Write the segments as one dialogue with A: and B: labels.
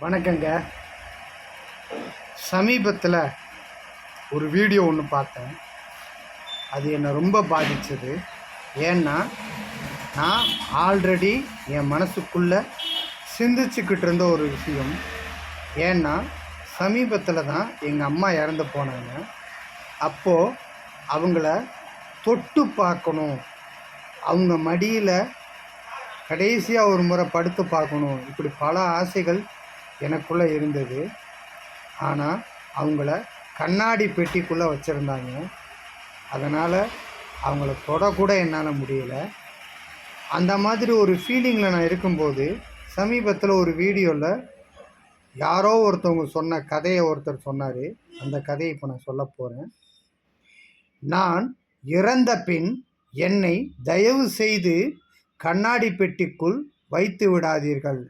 A: வணக்கங்க. சமீபத்தில் ஒரு வீடியோ ஒன்று பார்த்தேன். அது என்னை ரொம்ப பாதித்தது ஏன்னா நான் ஆல்ரெடி என் மனசுக்குள்ளே சிந்திச்சுக்கிட்டு இருந்த ஒரு விஷயம். ஏன்னா சமீபத்தில் தான் எங்கள் அம்மா இறந்து போனாங்க. அப்போது அவங்கள தொட்டு பார்க்கணும். அவங்க மடியில் கடைசியாக ஒரு முறை படுத்து பார்க்கணும். இப்படி பல ஆசைகள் எனக்குள்ளே இருந்தது. ஆனால் அவங்கள கண்ணாடி பெட்டிக்குள்ளே வச்சுருந்தாங்க. அதனால் அவங்கள தொடக்கூட என்னால் முடியலை. அந்த மாதிரி ஒரு ஃபீலிங்கில் நான் இருக்கும்போது சமீபத்தில் ஒரு வீடியோவில் யாரோ ஒருத்தவங்க சொன்ன கதையை ஒருத்தர் சொன்னார். அந்த கதையை இப்போ நான் சொல்ல போகிறேன் நான் இறந்த பின் என்னை தயவு செய்து கண்ணாடி பெட்டிக்குள் வைத்து விடாதீர்கள்.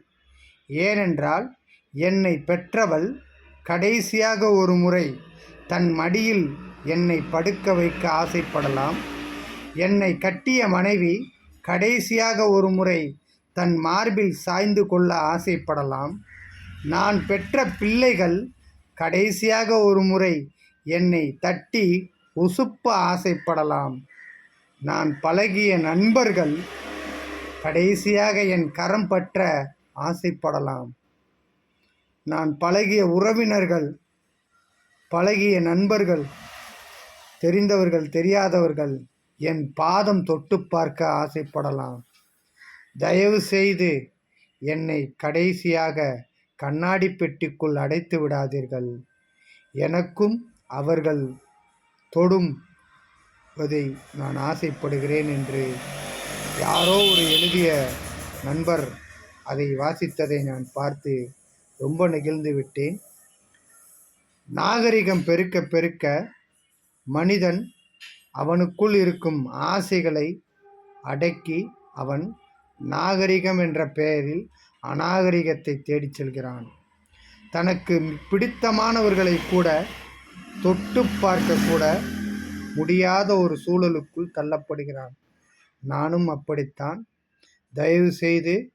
A: ஏனென்றால் என்னை பெற்றவள் கடைசியாக ஒரு முறை தன் மடியில் என்னை படுக்க வைக்க ஆசைப்படலாம். என்னை கட்டிய மனைவி கடைசியாக ஒரு முறை தன் மார்பில் சாய்ந்து கொள்ள ஆசைப்படலாம். நான் பெற்ற பிள்ளைகள் கடைசியாக ஒரு முறை என்னை தட்டி உசுப்ப ஆசைப்படலாம். நான் பழகிய நண்பர்கள் கடைசியாக என் கரம் பற்ற ஆசைப்படலாம். நான் பழகிய உறவினர்கள் பழகிய நண்பர்கள் தெரிந்தவர்கள் தெரியாதவர்கள் என் பாதம் தொட்டு பார்க்க ஆசைப்படலாம். தயவு செய்து என்னை கடைசியாக கண்ணாடி பெட்டிக்குள் அடைத்து விடாதீர்கள். எனக்கும் அவர்கள் தொடும் வதை நான் ஆசைப்படுகிறேன் என்று யாரோ ஒரு எழுதிய நண்பர் அதை வாசித்ததை நான் பார்த்து ரொம்ப நெகிழ்ந்து விட்டேன். நாகரிகம் பெருக்க பெருக்க மனிதன் அவனுக்குள் இருக்கும் ஆசைகளை அடக்கி அவன் நாகரிகம் என்ற பெயரில் அநாகரிகத்தை தேடிச் செல்கிறான். தனக்கு பிடித்தமானவர்களை கூட தொட்டு பார்க்க கூட முடியாத ஒரு சூழலுக்குள் தள்ளப்படுகிறான். நானும் அப்படித்தான். தயவு செய்து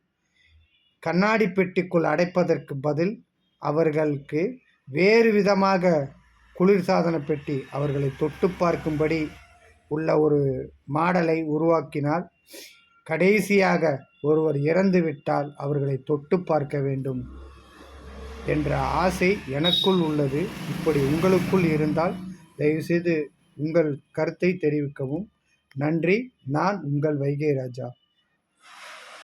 A: கண்ணாடி பெட்டிக்குள் அடைப்பதற்கு பதில் அவர்களுக்கு வேறு விதமாக குளிர்சாதன பெட்டி அவர்களை தொட்டு பார்க்கும்படி உள்ள ஒரு மாடலை உருவாக்கினால் கடைசியாக ஒருவர் இறந்துவிட்டால் அவர்களை தொட்டு பார்க்க வேண்டும் என்ற ஆசை எனக்குள் உள்ளது. இப்படி உங்களுக்குள் இருந்தால் தயவுசெய்து உங்கள் கருத்தை தெரிவிக்கவும். நன்றி. நான் உங்கள் வைகை ராஜா.